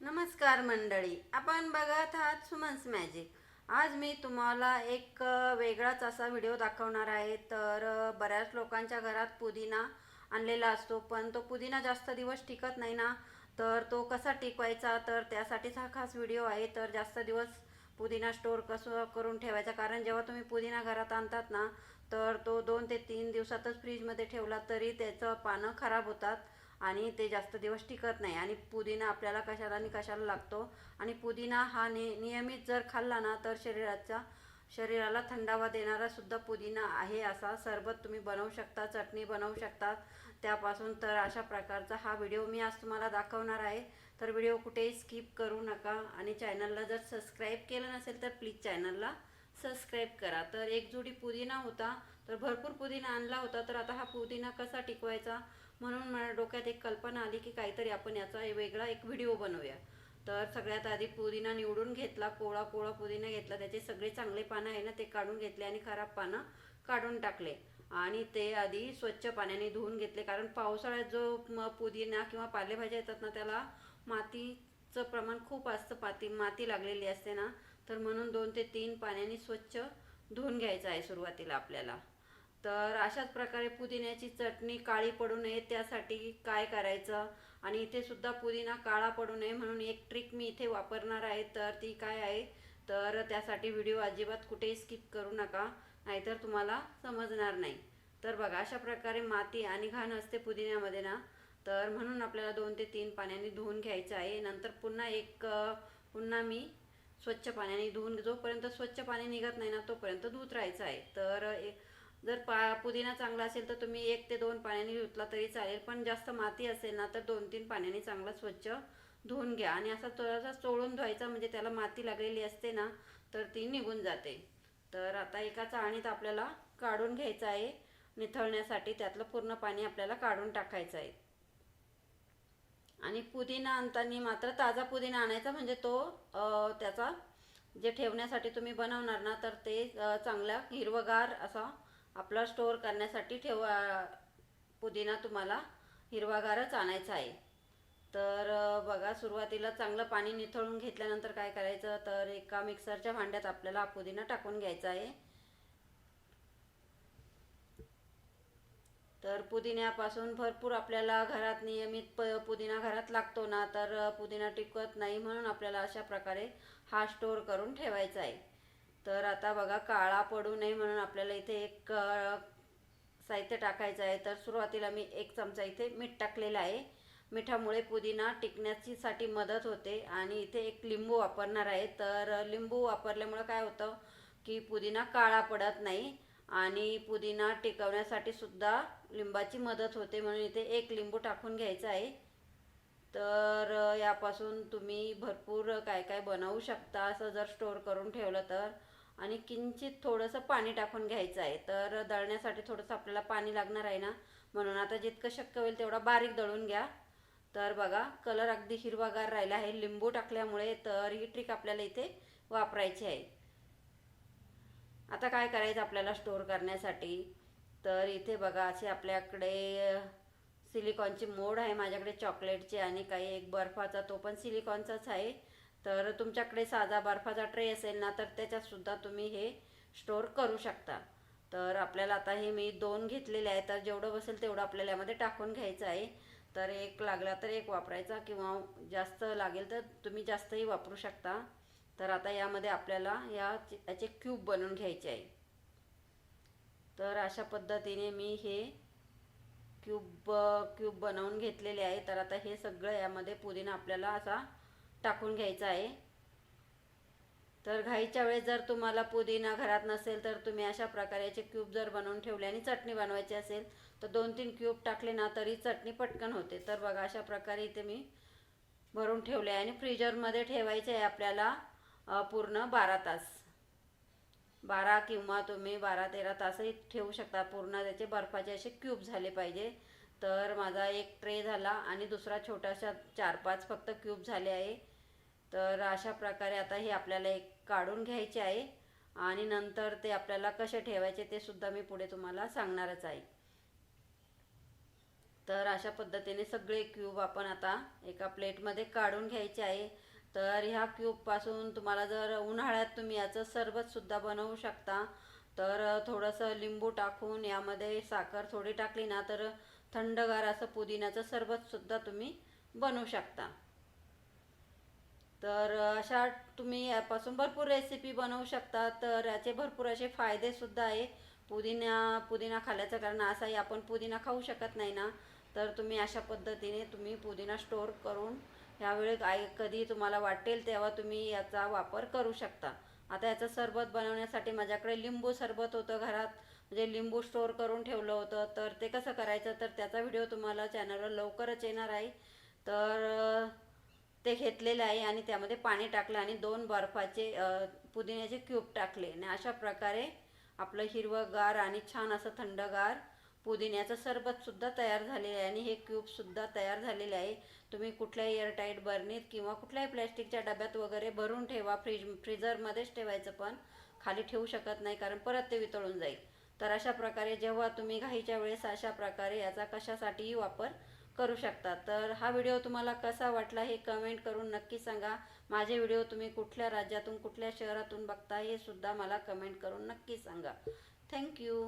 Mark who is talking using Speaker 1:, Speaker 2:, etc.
Speaker 1: नमस्कार मंडळी आपण बघत आहात सुमन्स मॅजिक. आज मी तुम्हाला एक वेगळाच असा व्हिडिओ दाखवणार आहे. तर बऱ्याच लोकांच्या घरात पुदिना आणलेला असतो पण तो पुदिना जास्त दिवस टिकत नाही ना. तर तो कसा टिकवायचा? तर त्यासाठीच हा खास व्हिडिओ आहे. तर जास्त दिवस पुदिना स्टोअर कसं करून ठेवायचा? कारण जेव्हा तुम्ही पुदिना घरात आणतात ना तर तो दोन ते तीन दिवसातच फ्रीजमध्ये ठेवला तरी त्याचं पानं खराब होतात. आणि ते जास्त दिवस टिकत नाही. आणि पुदिना आपल्याला कशाला आणि कशाला लागतो? आणि पुदिना हा नि नियमित जर खाल्ला ना तर शरीराचा शरीराला थंडावा देणारा सुद्धा पुदिना आहे असा सरबत तुम्ही बनवू शकता चटणी बनवू शकता. त्यापासून तर अशा प्रकारचा हा व्हिडिओ मी आज तुम्हाला दाखवणार आहे. तर व्हिडिओ कुठेही स्किप करू नका आणि चॅनलला जर सबस्क्राईब केलं नसेल तर प्लीज चॅनलला सबस्क्राईब करा. तर एक जुडी पुदिना होता तर भरपूर पुदिना आणला होता. तर आता हा पुदिना कसा टिकवायचा? म्हणून मला डोक्यात एक कल्पना आली की काहीतरी आपण याचा वेगळा एक व्हिडिओ बनवूया. तर सगळ्यात आधी पुदिना निवडून घेतला कोळा कोळा पुदिना घेतला त्याचे सगळे चांगले पानं आहे ना ते काढून घेतले आणि खराब पानं काढून टाकले. आणि ते आधी स्वच्छ पाण्याने धुवून घेतले कारण पावसाळ्यात जो म पुदिना किंवा पालेभाज्या येतात ना त्याला मातीचं प्रमाण खूप असतं पाती माती लागलेली असते ना तर म्हणून दोन ते तीन पाण्याने स्वच्छ धुवून घ्यायचं आहे सुरुवातीला आपल्याला. तर अशाच प्रकारे पुदिन्याची चटणी काळी पडू नये त्यासाठी काय करायचं? आणि इथे सुद्धा पुदिना काळा पडू नये म्हणून एक ट्रिक मी इथे वापरणार आहे तर ती काय आहे? तर त्यासाठी व्हिडिओ अजिबात कुठेही स्किप करू नका नाहीतर तुम्हाला समजणार नाही. तर बघा अशा प्रकारे माती आणि घाण असते पुदिन्यामध्ये ना तर म्हणून आपल्याला दोन ते तीन पाण्याने धुवून घ्यायचं आहे. नंतर पुन्हा एक पुन्हा मी स्वच्छ पाण्याने धुवून जोपर्यंत स्वच्छ पाणी निघत नाही ना तोपर्यंत धुत राहायचं आहे. तर एक जर पा पुदिना चांगला असेल तर तुम्ही एक ते दोन पाण्याने धुतला तरी चालेल पण जास्त माती असेल ना तर दोन तीन पाण्याने चांगला स्वच्छ धुवून घ्या. आणि असा थोडासा चोळून धुवायचा म्हणजे त्याला माती लागलेली असते ना तर ती निघून जाते. तर आता एका चाळणीत आपल्याला काढून घ्यायचं आहे. निथळण्यासाठी त्यातलं पूर्ण पाणी आपल्याला काढून टाकायचं आहे. आणि पुदिना आणताना मात्र ताजा पुदिना आणायचा म्हणजे तो त्याचा जे ठेवण्यासाठी तुम्ही बनवणार ना तर ते चांगला हिरवगार असा आपला स्टोअर करण्यासाठी ठेवा पुदिना तुम्हाला हिरवागारच आणायचा आहे. तर बघा सुरुवातीला चांगलं पाणी निथळून घेतल्यानंतर काय करायचं? तर एका मिक्सरच्या भांड्यात आपल्याला पुदिना टाकून घ्यायचा आहे. तर पुदिन्यापासून भरपूर आपल्याला घरात नियमित प पुदिना घरात लागतो ना तर पुदिना टिकत नाही म्हणून आपल्याला अशा प्रकारे हा स्टोअर करून ठेवायचा आहे. तर आता बघा काळा पडू नये म्हणून आपल्याला इथे एक साहित्य टाकायचं आहे. तर सुरुवातीला मी एक चमचा इथे मीठ टाकलेलं आहे. मिठामुळे पुदिना टिकण्याचीसाठी मदत होते आणि इथे एक लिंबू वापरणार आहे. तर लिंबू वापरल्यामुळं काय होतं की पुदिना काळा पडत नाही आणि पुदिना टिकवण्यासाठी सुद्धा लिंबाची मदत होते म्हणून इथे एक लिंबू टाकून घ्यायचा आहे. तर यापासून तुम्ही भरपूर काय काय बनवू शकता असं जर स्टोअर करून ठेवलं तर. आणि किंचित थोडंसं पाणी टाकून घ्यायचं आहे. तर दळण्यासाठी थोडंसं आपल्याला पाणी लागणार आहे ना? म्हणून आता जितकं शक्य होईल तेवढा बारीक दळून घ्या. तर बघा कलर अगदी हिरवागार राहिला आहे. लिंबू टाकल्यामुळे तर ही ट्रिक आपल्याला इथे वापरायची आहे. आता काय करायचं आपल्याला स्टोअर करण्यासाठी? तर इथे बघा असे आपल्याकडे सिलिकॉनची मोड आहे माझ्याकडे चॉकलेटचे आणि काही एक बर्फाचा तो पण सिलिकॉनचाच आहे. तर तुमच्याकडे साधा बर्फाचा ट्रे असेल ना तर त्याच्यात सुद्धा तुम्ही हे स्टोअर करू शकता. तर आपल्याला आता हे मी दोन घेतलेले आहे तर जेवढं बसेल तेवढं आपल्याला यामध्ये टाकून घ्यायचं आहे. तर एक लागला तर एक वापरायचा किंवा जास्त लागेल तर तुम्ही जास्तही वापरू शकता. तर आता यामध्ये आपल्याला या याचे क्यूब बनवून घ्यायचे आहे. तर अशा पद्धतीने मी हे क्यूब क्यूब बनवून घेतलेले आहे. तर आता हे सगळं यामध्ये पुदिना आपल्याला असा टाकून घ्यायचा आहे. तर घाईच्या वेळेस जर तुम्हाला पुदिना घरात नसेल तर तुम्ही अशा प्रकारेचे क्यूब जर बनवून ठेवले आणि चटणी बनवायची असेल तर दोन तीन क्यूब टाकले ना तरी चटणी पटकन होते. तर बघा अशा प्रकारे इथे मी भरून ठेवले आहे आणि फ्रीजरमध्ये ठेवायचे आहे आपल्याला पूर्ण बारा तास. बारा किंवा तुम्ही बारा तेरा तासही ठेवू शकता. पूर्ण त्याचे बर्फाचे असे क्यूब झाले पाहिजे. तर माझा एक ट्रे झाला आणि दुसरा छोटासा चार पाच फक्त क्यूब झाले आहे. तर अशा प्रकारे आता हे आपल्याला एक काढून घ्यायचे आहे. आणि नंतर ते आपल्याला कसे ठेवायचे ते सुद्धा मी पुढे तुम्हाला सांगणारच आहे. तर अशा पद्धतीने सगळे क्यूब आपण आता एका प्लेटमध्ये काढून घ्यायचे आहे. तर ह्या क्यूबपासून तुम्हाला जर उन्हाळ्यात तुम्ही याचं सरबतसुद्धा बनवू शकता तर थोडंसं लिंबू टाकून यामध्ये साखर थोडी टाकली ना तर थंडगार असं पुदिन्याचं सरबतसुद्धा तुम्ही बनवू शकता. तर अशा तुम्ही यापासून भरपूर रेसिपी बनवू शकता. तर याचे भरपूर असे फायदेसुद्धा आहे. पुदिना पुदिना खाल्याचं कारण असाही आपण पुदिना खाऊ शकत नाही ना. तर तुम्ही अशा पद्धतीने तुम्ही पुदिना स्टोअर करून ह्यावेळी काय कधी तुम्हाला वाटेल तेव्हा तुम्ही याचा वापर करू शकता. आता याचं सरबत बनवण्यासाठी माझ्याकडे लिंबू सरबत होतं घरात. म्हणजे लिंबू स्टोअर करून ठेवलं होतं. तर ते कसं करायचं? तर त्याचा व्हिडिओ तुम्हाला चॅनलवर लवकरच येणार आहे. तर ते घेतलेलं आहे आणि त्यामध्ये पाणी टाकलं आणि दोन बर्फाचे पुदिन्याचे क्यूब टाकले. आणि अशा प्रकारे आपलं हिरवंगार आणि छान असं थंडगार पुदिन्याचं सरबतसुद्धा तयार झालेलं आहे आणि हे क्यूबसुद्धा तयार झालेले आहे. तुम्ही कुठल्याही एअरटाईट बर्नीत किंवा कुठल्याही प्लॅस्टिकच्या डब्यात वगैरे भरून ठेवा फ्रीज फ्रीजरमध्येच ठेवायचं पण खाली ठेवू शकत नाही कारण परत ते वितळून जाईल. तर अशा प्रकारे जेव्हा तुम्ही घाईच्या वेळेस अशा प्रकारे याचा कशासाठीही वापर करू शकता. तर हा व्हिडिओ तुम्हाला कसा वाटला हे कमेंट करून नक्की सांगा. माझे व्हिडिओ तुम्ही कुठल्या राज्यातून कुठल्या शहरातून बघता हे सुद्धा मला कमेंट करून नक्की सांगा. थँक्यू